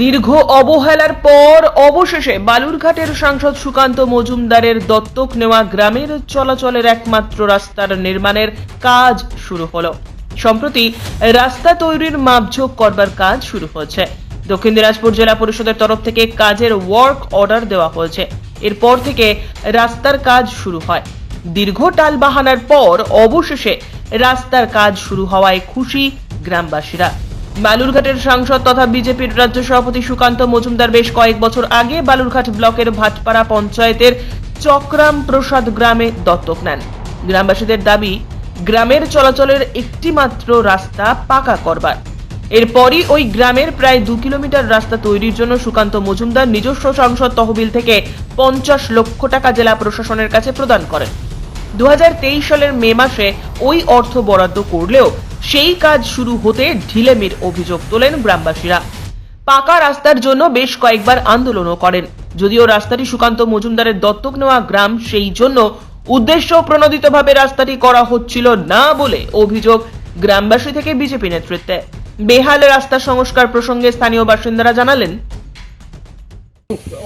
দীর্ঘ অবহেলার পর অবশেষে বালুরঘাটের সাংসদ সুকান্ত মজুমদারের দত্তক নেওয়া গ্রামের চলাচলের একমাত্র রাস্তার নির্মাণের কাজ শুরু হলো। সম্প্রতি রাস্তা তৈরির মাপঝোক করবার কাজ শুরু হয়েছে। দক্ষিণ দিনাজপুর জেলা পরিষদের তরফ থেকে কাজের ওয়ার্ক অর্ডার দেওয়া হয়েছে। এরপর থেকে রাস্তার কাজ শুরু হয়। দীর্ঘ টালবাহানার পর অবশেষে রাস্তার কাজ শুরু হওয়ায় খুশি গ্রামবাসীরা। বালুরঘাটের সাংসদ তথা বিজেপির রাজ্য সভাপতি সুকান্ত মজুমদার বেশ কয়েক বছর আগে বালুরঘাট ব্লকের ভাটপাড়া পঞ্চায়েতের চক্রাম প্রসাদ গ্রামে দত্তক নেন। গ্রামবাসীদের দাবি, গ্রামের চলাচলের একটি মাত্র রাস্তা পাকা করবার। এরপরই ওই গ্রামের প্রায় দু কিলোমিটার রাস্তা তৈরির জন্য সুকান্ত মজুমদার নিজস্ব সংসদ তহবিল থেকে পঞ্চাশ লক্ষ টাকা জেলা প্রশাসনের কাছে প্রদান করেন। দু হাজার তেইশ সালের মে মাসে ওই অর্থ বরাদ্দ করলেও সেই কাজ শুরু হতে ঢিলেমির অভিযোগ তোলেন গ্রামবাসীরা। পাকা রাস্তার জন্য বেশ কয়েকবার আন্দোলনও করেন। যদিও রাস্তাটি সুকান্ত মজুমদারের দত্তক নেওয়া গ্রাম, সেই জন্য উদ্দেশ্য প্রণোদিতভাবে রাস্তাটি করা হচ্ছিল না বলে অভিযোগ গ্রামবাসী থেকে বিজেপি নেতৃত্বে। বেহাল রাস্তা সংস্কার প্রসঙ্গে স্থানীয় বাসিন্দারা জানালেন,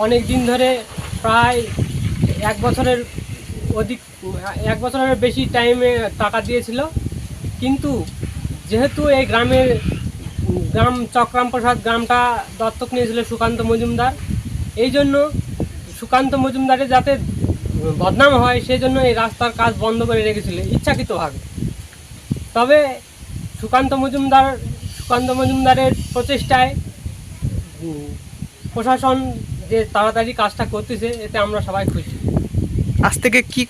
অনেক দিন ধরে প্রায় এক বছরের অধিক, এক বছরের বেশি টাইমে টাকা দিয়েছিল। কিন্তু যেহেতু এই গ্রামের গ্রাম চক্রাম প্রসাদ গ্রামটা দত্তক নিয়েছিল সুকান্ত মজুমদার, এই জন্য সুকান্ত মজুমদারের যাতে বদনাম হয়, সেই জন্য এই রাস্তার কাজ বন্ধ করে রেখেছিল ইচ্ছাকৃতভাবে। তবে সুকান্ত মজুমদার, সুকান্ত মজুমদারের প্রচেষ্টায় প্রশাসন যে তাড়াতাড়ি কাজটা করতেছে, এতে আমরা সবাই খুশি। আজ থেকে কি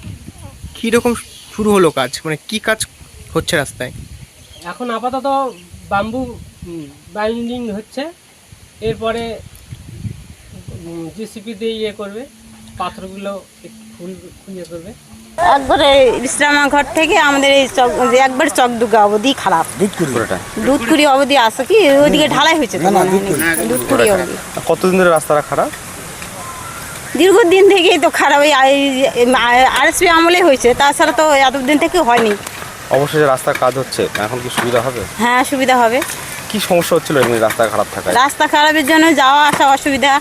কি রকম শুরু হলো কাজ? মানে কি কাজ হচ্ছে রাস্তায়? এখন আপাতত বাম্বু বাইন্ডিং হচ্ছে। এরপরে জিসিপি দিয়ে ইয়ে করবে। পাথরগুলো ফুল ইয়ে করবে। একবারে বিশ্রামা ঘর থেকে আমাদের এই চক একবার চকডুগা অবধি খারাপ। দুধকুড়ি অবধি আছে কি? ওইদিকে ঢালাই হয়েছে তো দুধকুড়ি। অবধি। কতদিন ধরে রাস্তাটা খারাপ? দীর্ঘদিন থেকেই তো খারাপ। ওই আরএসপি আমলে হয়েছে। তাছাড়া তো এতদিন থেকে হয়নি। অবশেষে রাস্তার কাজ হচ্ছে এখন কি সুবিধা হবে? হ্যাঁ সুবিধা হবে। কি সমস্যা হচ্ছিল এমনি রাস্তা খারাপ থাকায়? রাস্তা খারাপের জন্য যাওয়া আসা অসুবিধা।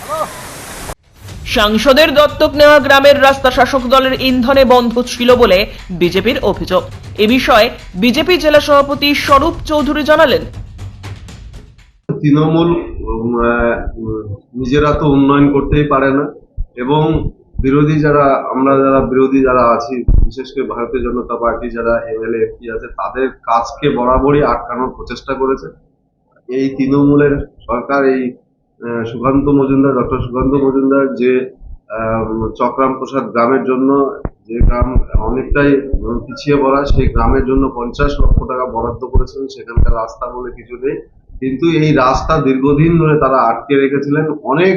সাংসদের দত্তক নেওয়া গ্রামের রাস্তা শাসক দলের ইন্ধনে বন্ধ ছিল বলে বিজেপির অভিযোগ। এ বিষয়ে বিজেপি জেলা সভাপতি স্বরূপ চৌধুরী জানালেন। তৃণমূল আহ, নিজেরা তো উন্নয়ন করতেই পারে না। এবং বিরোধী যারা, আমরা যারা বিরোধী যারা আছি, বিশেষ করে ভারতীয় জনতা পার্টি যারা এমএলএ এমপি আছে, তাদের কাজকে বরাবরই আটকানোর প্রচেষ্টা করেছে। এই তৃণমূলের সরকার, এই সুকান্ত মজুমদার, ডক্টর সুকান্ত মজুমদার যে চক্রাম প্রসাদ গ্রামের জন্য, যে গ্রাম অনেকটাই পিছিয়ে পড়া, সেই গ্রামের জন্য পঞ্চাশ লক্ষ টাকা বরাদ্দ করেছিলেন, সেখানকার রাস্তা বলে কিছু নেই। কিন্তু এই রাস্তা দীর্ঘদিন ধরে তারা আটকে রেখেছিলেন। অনেক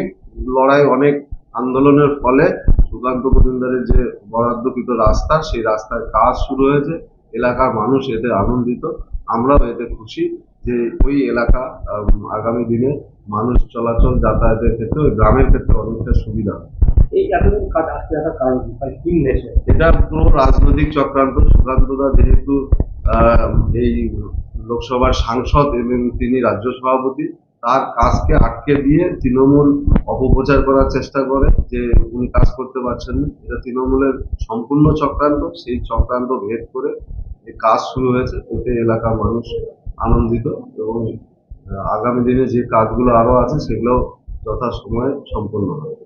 লড়াই, অনেক আন্দোলনের ফলে সুকান্ত মজুমদারের যে বরাদ্দকৃত রাস্তা সেই রাস্তার কাজ শুরু হয়েছে। এলাকার মানুষ এতে আনন্দিত। আমরাও এতে খুশি যে ওই এলাকা আগামী দিনে মানুষ চলাচল যাতায়াতের ক্ষেত্রে ওই গ্রামের ক্ষেত্রে অনেকটা সুবিধা। এটা পুরো রাজনৈতিক চক্রান্ত। সুকান্তদা যেহেতু এই লোকসভার সাংসদ এবং তিনি রাজ্য সভাপতি তার কাজকে আটকে দিয়ে তৃণমূল অপপ্রচার করার চেষ্টা করে যে উনি কাজ করতে পারছেন না। এটা তৃণমূলের সম্পূর্ণ চক্রান্ত। সেই চক্রান্ত ভেদ করে যে কাজ শুরু হয়েছে। এতে এলাকার মানুষ আনন্দিত এবং আগামী দিনে যে কাজগুলো আরও আছে সেগুলো যথাসময়ে সম্পন্ন হবে।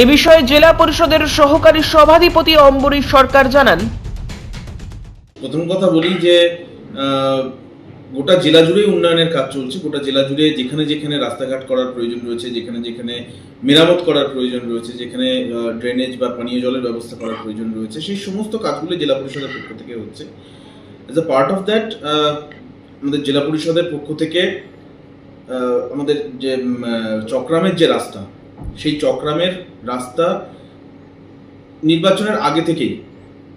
এ বিষয়ে জেলা পরিষদের সহকারী সভাধিপতি অম্বরীশ সরকার জানান। প্রথম কথা বলি যে গোটা জেলা জুড়েই উন্নয়নের কাজ চলছে, গোটা জেলা জুড়ে যেখানে যেখানে রাস্তাঘাট করার প্রয়োজন রয়েছে, যেখানে যেখানে মেরামত করার প্রয়োজন রয়েছে, যেখানে ড্রেনেজ বা পানীয় জলের ব্যবস্থা করার প্রয়োজন রয়েছে, সেই সমস্ত কাজগুলো জেলা পরিষদের পক্ষ থেকে হচ্ছে। As a part of that আমাদের জেলা পরিষদের পক্ষ থেকে আমাদের যে চক্রামের যে রাস্তা, সেই চক্রামের রাস্তা নির্বাচনের আগে থেকেই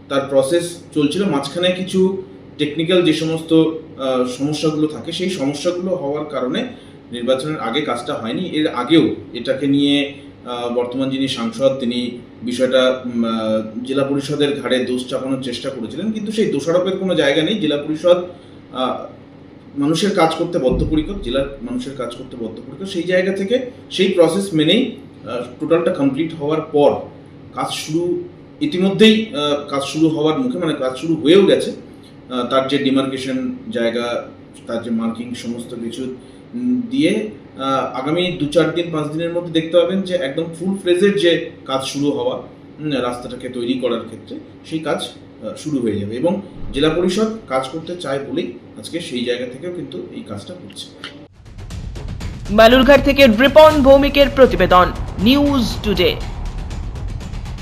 তার প্রসেস চলছিল। মাঝখানে কিছু টেকনিক্যাল যে সমস্ত সমস্যাগুলো থাকে, সেই সমস্যাগুলো হওয়ার কারণে নির্বাচনের আগে কাজটা হয়নি। এর আগেও এটাকে নিয়ে বর্তমান যিনি সাংসদ, তিনি বিষয়টা জেলা পরিষদের ঘাড়ে দোষ চাপানোর চেষ্টা করেছিলেন, কিন্তু সেই দোষারোপের কোনো জায়গা নেই। জেলা পরিষদ মানুষের কাজ করতে বদ্ধপরিকর, জেলার মানুষের কাজ করতে বদ্ধপরিকর। সেই জায়গা থেকে সেই প্রসেস মেনেই টোটালটা কমপ্লিট হওয়ার পর কাজ শুরু, ইতিমধ্যেই কাজ শুরু হওয়ার মুখে মানে কাজ শুরু হয়েও গেছে। তার যে ডিমার্কেশন জায়গা, তার যে মার্কিং সমস্ত কিছু দিয়ে আগামী দু চার দিন, পাঁচ দিনের মধ্যে দেখতে পাবেন যে একদম ফুল ফ্রেজের যে কাজ শুরু হওয়া রাস্তাটাকে তৈরি করার ক্ষেত্রে সেই কাজ শুরু হয়ে যাবে এবং জেলা পরিষদ কাজ করতে চায় বলেই আজকে সেই জায়গা থেকেও কিন্তু এই কাজটা করছে। বালুরঘাট থেকে রিপন ভৌমিকের প্রতিবেদন, নিউজ টুডে।